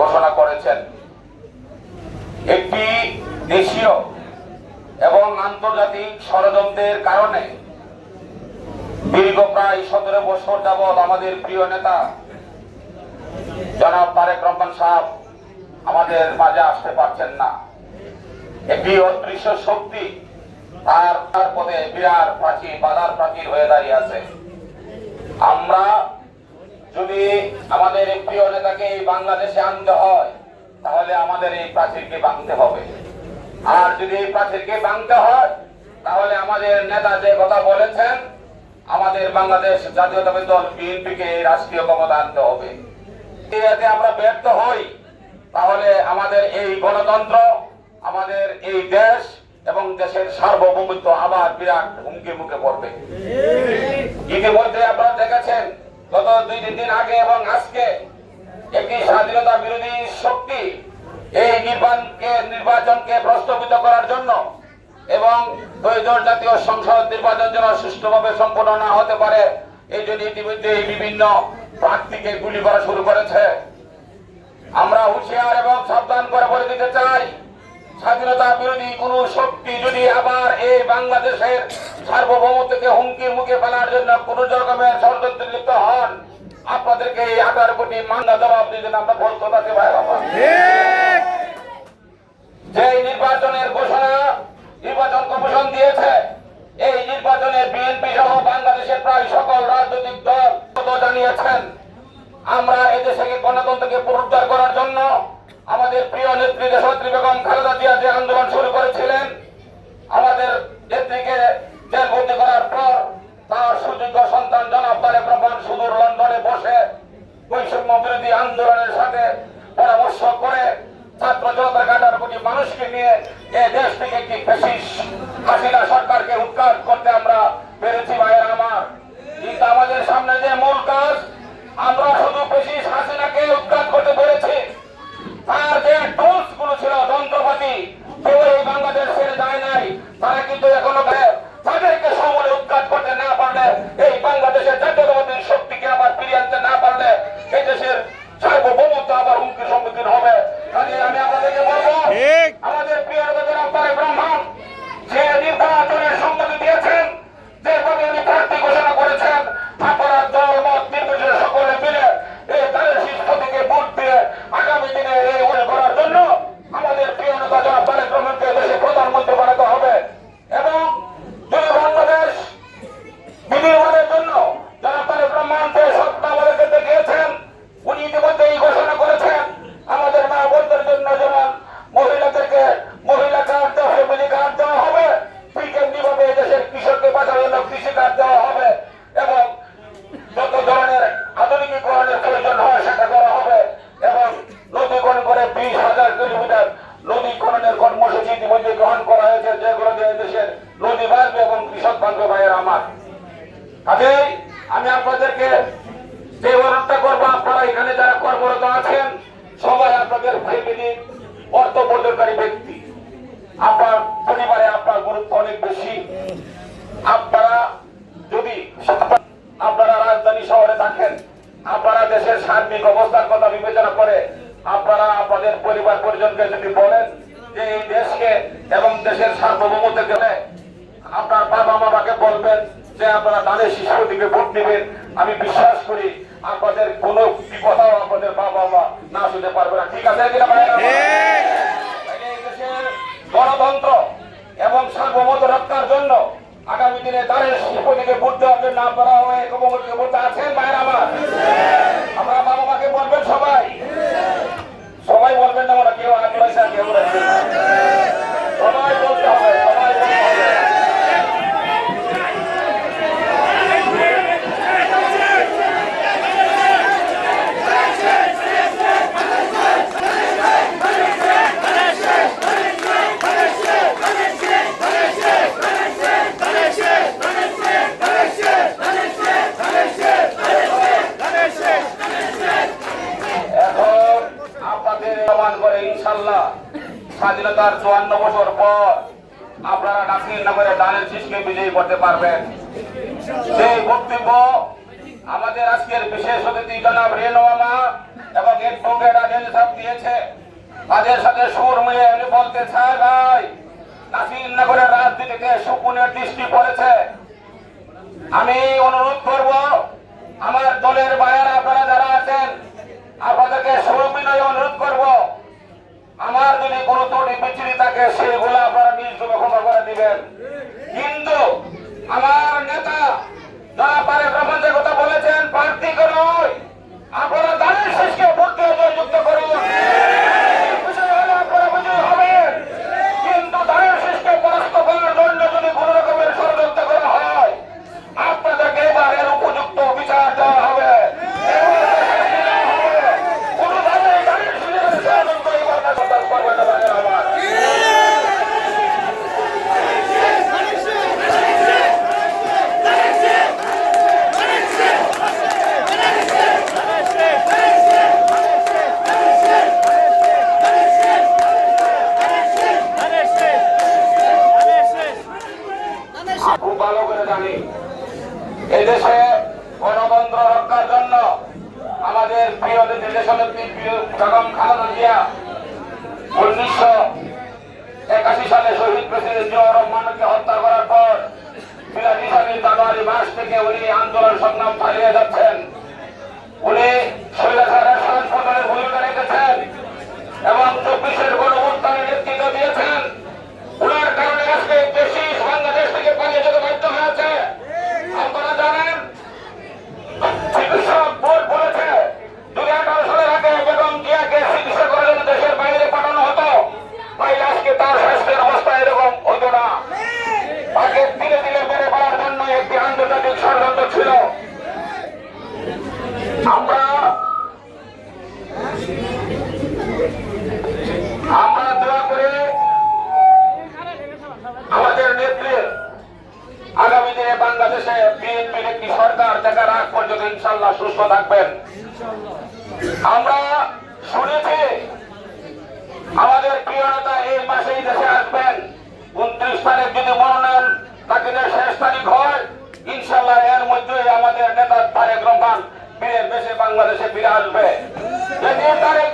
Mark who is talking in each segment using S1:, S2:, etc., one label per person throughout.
S1: ঘোষণা করেছেন। একটি দেশীয় এবং আন্তর্জাতিক ষড়যন্ত্রের কারণে দীর্ঘ প্রায় সতেরো বছর যাবৎ আমাদের প্রিয় নেতা, জনাব তারেক রহমান সাহেব আমাদের মাঝে আসতে পারছেন না। একটি অদৃশ্য শক্তি তার পথে বিরাট প্রাচীর, বাধার প্রাচীর হয়ে দাঁড়িয়ে আছে। আমরা যদি আমাদের এই প্রিয় নেতাকে বাংলাদেশে আনতে হয় তাহলে আমাদের এই প্রাচীরকে ভাঙতে হবে। আর যদি এই প্রাচীরকে ভাঙতে হয় তাহলে আমাদের নেতা যে কথা বলেছেন আমাদের বাংলাদেশ জাতীয়তাবাদী দল বিএনপিকে রাষ্ট্রীয় ক্ষমতা আনতে হবে। এতে আমরা ব্যর্থ হই তাহলে আমাদের এই গণতন্ত্র আমাদের এই দেশ এবং দেশের সার্বভৌমত্ব আবার বিরাট হুমকির মুখে পড়বে। ইতিমধ্যে আপনারা দেখেছেন গত দুই তিন দিন আগে এবং আজকে একটি স্বাধীনতা বিরোধী শক্তি এই নির্বাচনকে নির্বাচনকে প্রস্তাবিত করার জন্য এবং ত্রয়োদশ জাতীয় সংসদ নির্বাচন যেন সুষ্ঠুভাবে সম্পন্ন না হতে পারে, এই জন্য ইতিমধ্যে বিভিন্ন প্রার্থীকে গুলি করা শুরু করেছে। আমরা হুঁশিয়ার এবং সাবধান করে বলে দিতে চাই, স্বাধীনতা বিরোধী কোন শক্তি যদি আবার এই বাংলাদেশের সার্বভৌমত্বকে হুমকির মুখে ফেলার জন্য কোন রকমের ষড়যন্ত্রে লিপ্ত হন। আপনাদেরকে এই আঠারো কোটি জবাব আমরা পারছি ভাই যে নির্বাচনের ঘোষণা নির্বাচন কমিশন দিয়েছে এই নির্বাচনে বিএনপি সহ বাংলাদেশের প্রায় সকল রাজনৈতিক দল জানিয়েছেন। আমরা এদেশে গণতন্ত্রকে পুনরুদ্ধার করার জন্য আমাদের প্রিয় নেত্রী দেশনেত্রী বেগম খালেদা জিয়া যে আন্দোলন শুরু করেছিলেন থাকেন আপনারা দেশের সার্বিক অবস্থার কথা বিবেচনা করে আপনারা আপনাদের পরিবার পরিজনকে যদি বলেন যে এই দেশকে এবং দেশের সার্বভৌমত্বকে আপনার বাবা মামাকে বলবেন যে আপনারা দানের শিশু দিকে ভোট দিবেন আমি বিশ্বাস করি আপনাদের কোনো কথাও আপনাদের বাবা মা না শুনতে পারবে না। ঠিক আছে কিনা গণতন্ত্র এবং সার্বভৌমত্ব রক্ষার জন্য দিনে শিশু দিকে ভোট দেওয়ার জন্য আপনারা একমুখে ভোট আছেন ভাইয়েরা আমার আমরা বাবা মাকে বলবেন সবাই সবাই বলবেন না ওরা কেউ আগে রয়েছে আর কেউ রয়েছে না। সবাই বলতে হবে সবাই বলতে হবে এখন আপনাদের প্রমাণ করে ইনশাল্লাহ স্বাধীনতার চুয়ান্ন বছর পর আপনারা নাসির নগরে দানের শীষকে বিজয়ী করতে পারবেন। সেই বক্তব্য আমাদের আজকের বিশেষ অতিথি জনাব রেনোয়ামা এবং এডভোকেট আজেল সাহেব দিয়েছে। তাদের সাথে সুর মিলিয়ে উনি বলতে চায় ভাই নাসিরনগরের রাজনীতিতে সুকুনের দৃষ্টি পড়েছে। আমি অনুরোধ করব, আমার দলের বাইরে আপনারা যারা আছেন, আপনাদেরকে সবিনয় অনুরোধ করব। আমার যদি কোনো ত্রুটি বিচ্ছিরি থাকে সেগুলো আপনারা নিজ ক্ষমা করে দিবেন। কিন্তু আমার নেতা যারা পারে ব্রহ্মণ কথা বলেছেন প্রার্থীকে নয়। আপনারা দানের শেষকে ভোট দিয়ে জয়যুক্ত করুন বিষয় হলো আপনারা বিজয়ী হবেন কিন্তু দানের শেষকে পরাস্ত করার জন্য যদি কোনো রকমের ষড়যন্ত্র করা হয় আপনাদেরকে এবার এর উপযুক্ত বিচার দেওয়া হবে এবার শাস্তি দেওয়া হবে। কোনোভাবে দানের শেষের ষড়যন্ত্র এবার না সন্তান করবে না ভাইয়েরা আমার। খুব ভালো করে জানি এই দেশে গণতন্ত্র রক্ষার জন্য আমাদের প্রিয় দেশনেত্রী প্রিয় বেগম খালেদা জিয়া উনিশশো একাশি সালে শহীদ প্রেসিডেন্ট জিয়াউর রহমানকে হত্যা করার পর বিরাশি সালের জানুয়ারি থেকে উনি আন্দোলন সংগ্রাম চালিয়ে যাচ্ছেন। উনি ভূমিকা রেখেছেন এবং চব্বিশের গণমুত্থানের নেতৃত্ব দিয়েছেন। উনার কারণে আজকে বেশি বাংলাদেশ থেকে পালিয়ে যেতে বাধ্য হয়েছে। আপনারা জানেন ইনশাল্লাহ সুস্থ থাকবেন। আমরা শুনেছি আমাদের প্রিয় নেতা এই মাসেই দেশে আসবেন। উনত্রিশ তারিখ যদি মনোনয়ন তাকে শেষ তারিখ হয় ইনশাল্লাহ এর মধ্যে আমাদের নেতা তারেক রহমান ফিরে দেশে বাংলাদেশে ফিরে আসবে। যদি তারেক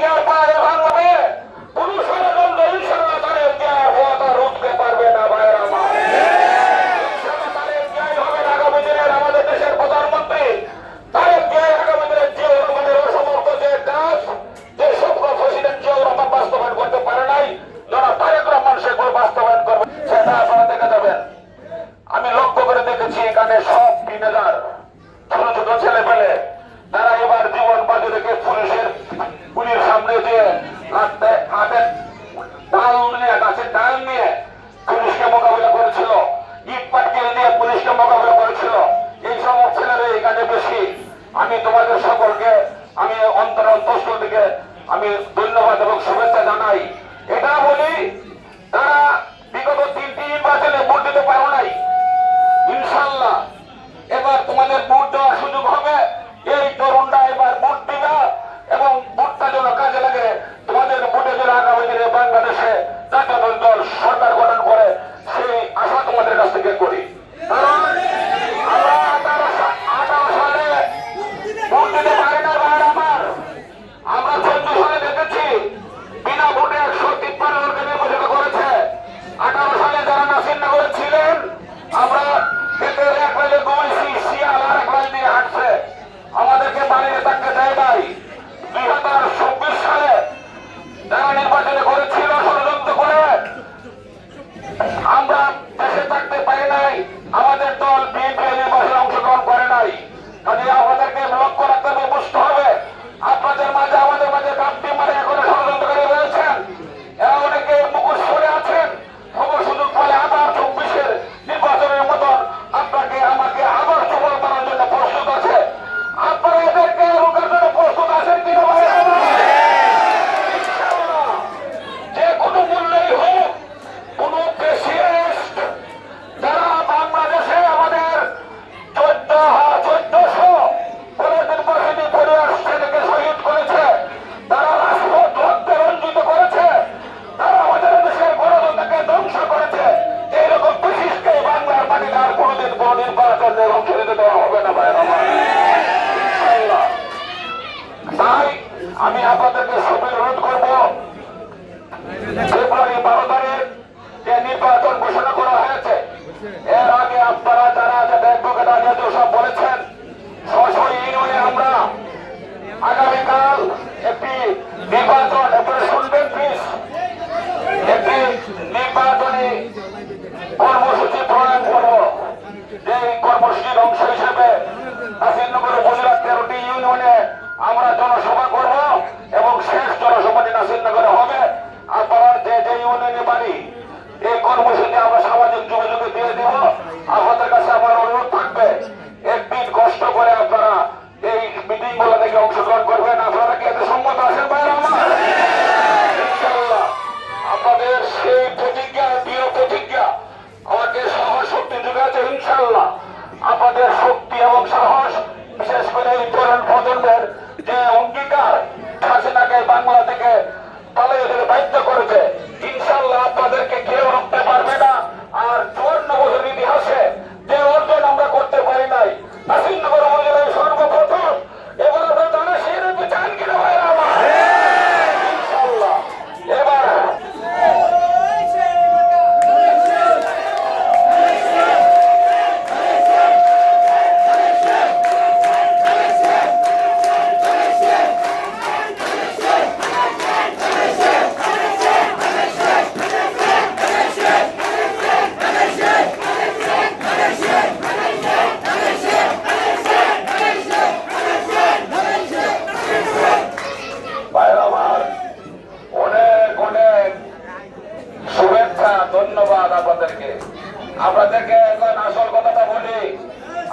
S1: অন্তস্থ আমি ধন্যবাদ এবং শুভেচ্ছা জানাই। এটা বলি তারা বিগত তিনটি নির্বাচনে ভোট দিতে পারো নাই ইনশাল্লাহ এবার তোমাদের ভোট দেওয়ার সুযোগ হবে। এই তরুণরা এবার ভোট দিবা এবং ভোটটা যেন কাজে লাগে, তোমাদের ভোটে যেন আগামী দিনে বাংলাদেশে ফেব্রুয়ারি বারো তারিখ যে নির্বাচন ঘোষণা করা হয়েছে, এর আগে আপনারা যারা যাদের অ্যাডভোকেট আগে সব বলেছেন। সরাসরি আমরা আগামীকাল একটি নির্বাচন, আপনারা শুনবেন প্লিজ একটি নির্বাচনী কর্মসূচি প্রণয়ন করব। যে কর্মসূচির অংশ হিসেবে আসিন্নগর উপজেলা তেরোটি ইউনিয়নে আমরা জনসভা করব এবং সে যে অঙ্গীকার হাসিনাকে বাংলা থেকে পালিয়ে বাধ্য করেছে।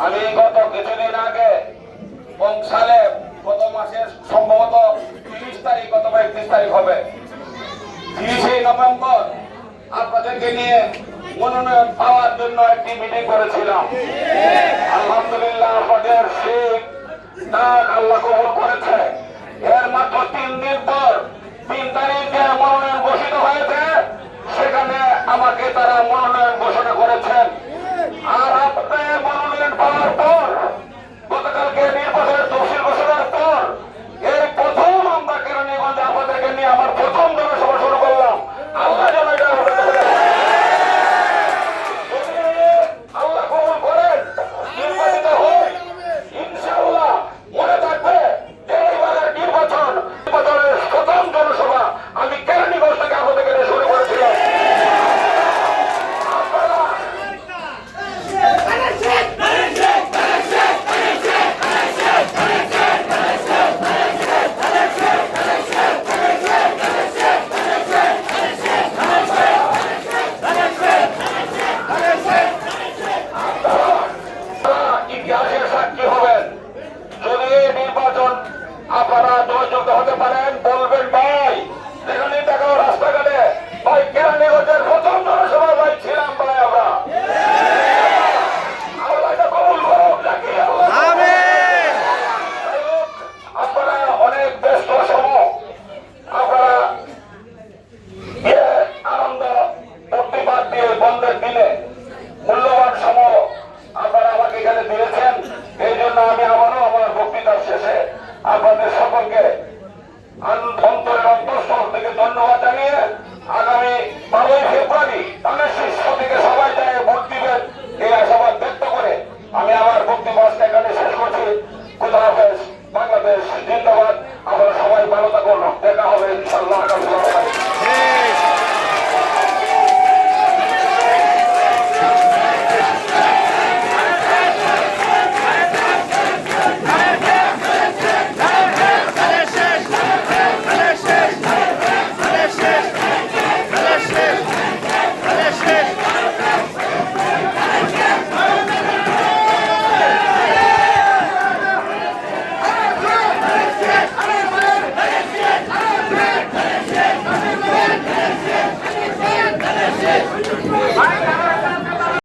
S1: আমি গত কিছুদিন আগে বংশালে গত মাসে সম্ভবত তিরিশ তারিখ অথবা একত্রিশ তারিখ হবে। তিরিশে নভেম্বর আপনাদেরকে নিয়ে মনোনয়ন পাওয়ার জন্য একটি মিটিং করেছিলাম। আলহামদুলিল্লাহ আপনাদের শেখ ডাক আল্লাহ কবর করেছে। এর মাত্র তিন দিন পর, তিন তারিখে মনোনয়ন ঘোষিত হয়েছে। সেখানে আমাকে তারা মনোনয়ন